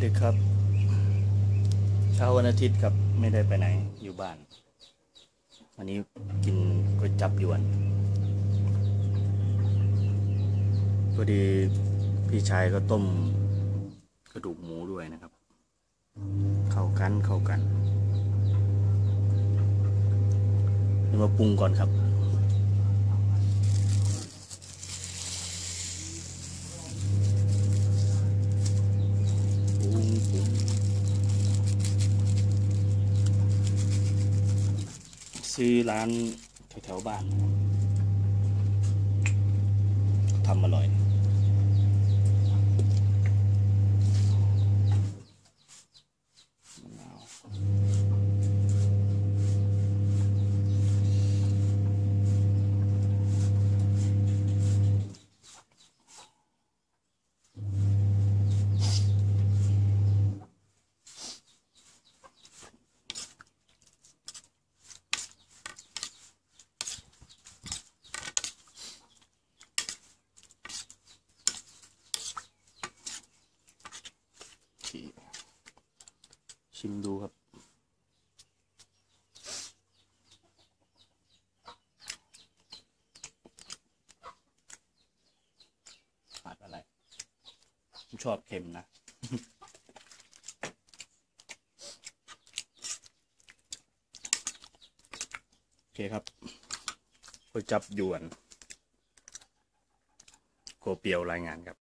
สดีครับ เช้าวันอาทิตย์ครับไม่ได้ไปไหนอยู่บ้าน วันนี้กินก๋วยจับยวนพอดีพี่ชายก็ต้มกระดูกหมูด้วยนะครับ เข้ากันเข้ากันเดี๋ยวมาปรุงก่อนครับ ปรุงปรุง ซื้อร้านแถวๆบ้านทำอร่อย ชิมดูครับ ขาดอะไร ผมชอบเค็มนะ โอเคครับก๋วยจับยวนโกเปียวรายงานครับ